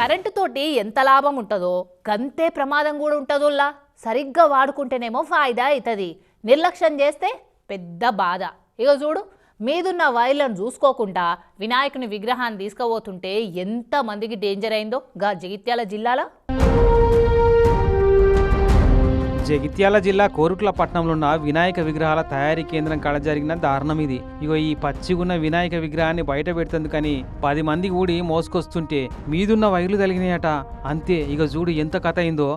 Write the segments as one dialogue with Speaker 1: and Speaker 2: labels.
Speaker 1: కరెంటుతోటి ఎంత లాభం ఉంటుందో గంతే ప్రమాదం కూడా ఉంటుందోలా సరిగ్గా వాడుకుంటేనేమో ఫాయిదా అవుతుంది నిర్లక్ష్యం చేస్తే పెద్ద బాధ. ఇక చూడు మీదున్న వైర్లను చూసుకోకుండా వినాయకుని విగ్రహాన్ని తీసుకుపోతుంటే ఎంతమందికి డేంజర్ అయిందో గా జగిత్యాల జిల్లాలో.
Speaker 2: జగిత్యాల జిల్లా కోరుట్ల పట్టణంలో ఉన్న వినాయక విగ్రహాల తయారీ కేంద్రం కాడ జరిగిన దారుణం ఇది. ఇగో ఈ పచ్చిగున్న వినాయక విగ్రహాన్ని బయట పెడుతుందుకని పది మంది ఊడి మోసుకొస్తుంటే మీదున్న వైర్లు తగిలినాయట. అంతే ఇక చూడు ఎంత కథ అయిందో.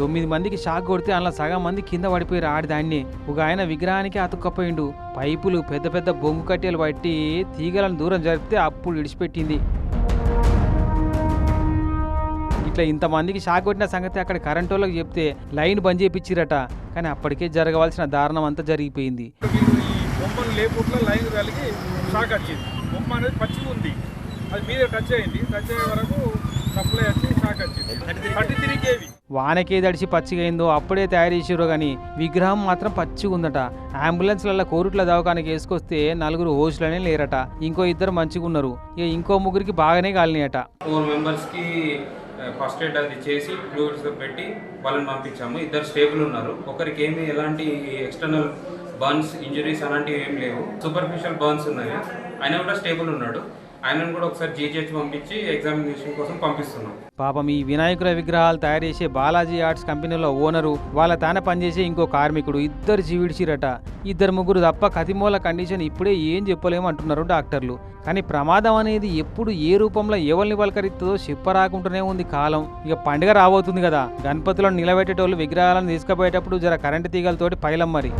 Speaker 2: తొమ్మిది మందికి షాక్ కొడితే అందులో సగం మంది కింద పడిపోయి ఆడి దాన్ని. ఒక ఆయన విగ్రహానికి అతుక్కపోయిండు. పైపులు పెద్ద పెద్ద బొంగు కట్టెలు పట్టి తీగలను దూరం జరిపితే అప్పుడు విడిచిపెట్టింది. ఇట్లా ఇంతమందికి షాక్ కొట్టిన సంగతి అక్కడ కరెంట్ వాళ్ళకి చెప్తే లైన్ బంద్ చేయించిరట కానీ అప్పటికే జరగవలసిన దారుణం అంతా జరిగిపోయింది.
Speaker 3: వీళ్ళు ఈ బొమ్మను లేపుట్లో లైన్ కలిగి షాక్ వచ్చింది. బొమ్మ అనేది పచ్చిగా ఉంది. అది మీద టచ్ అయింది. టచ్ అయ్యే వరకు సప్లై వచ్చి షాక్ వచ్చింది. Thirty three KV.
Speaker 2: వానకే దడిచి పచ్చిగా అయిందో అప్పుడే తయారు చేసిరో కానీ విగ్రహం మాత్రం పచ్చిగా ఉందట. అంబులెన్స్లలో కోరుట్ల దవాఖానకి వేసుకొస్తే నలుగురు హోస్టులనే లేరట. ఇంకో ఇద్దరు మంచిగా ఉన్నారు ఇక ఇంకో ముగ్గురికి బాగానే కాలినాయట.
Speaker 4: ఫోర్ మెంబర్స్కి ఫస్ట్ ఎయిడ్ అది చేసి ఫ్లూయిడ్స్ పెట్టి వాళ్ళని పంపించాము. ఇద్దరు స్టేబుల్ ఉన్నారు. ఒకరికి ఏమి ఎలాంటి ఎక్స్టర్నల్ బర్న్స్ ఇంజరీస్ అలాంటివి ఏం లేవు. సూపర్ఫిషియల్ బర్న్స్ ఉన్నాయి. ఆయన కూడా స్టేబుల్ ఉన్నాడు. ఆయనను కూడా ఒకసారి జీజీహెచ్ పంపించి ఎగ్జామినేషన్ కోసం పంపిస్తున్నాం.
Speaker 2: పాపం ఈ వినాయకుల విగ్రహాలు తయారు చేసే బాలాజీ ఆర్ట్స్ కంపెనీలో ఓనరు వాళ్ళ తాన పనిచేసే ఇంకో కార్మికుడు ఇద్దరు జీవిడిచిరట. ఇద్దరు ముగ్గురు తప్ప కతిమూల కండిషన్ ఇప్పుడే ఏం చెప్పలేము అంటున్నారు డాక్టర్లు. కానీ ప్రమాదం అనేది ఎప్పుడు ఏ రూపంలో ఎవరిని పలకరిస్తుందో చెప్పరాకుంటూనే ఉంది కాలం. ఇక పండుగ రాబోతుంది కదా. గణపతులను నిలబెట్టేటోళ్ళు విగ్రహాలను తీసుకుపోయేటప్పుడు జర కరెంటు తీగలతోటి పైలం మరి.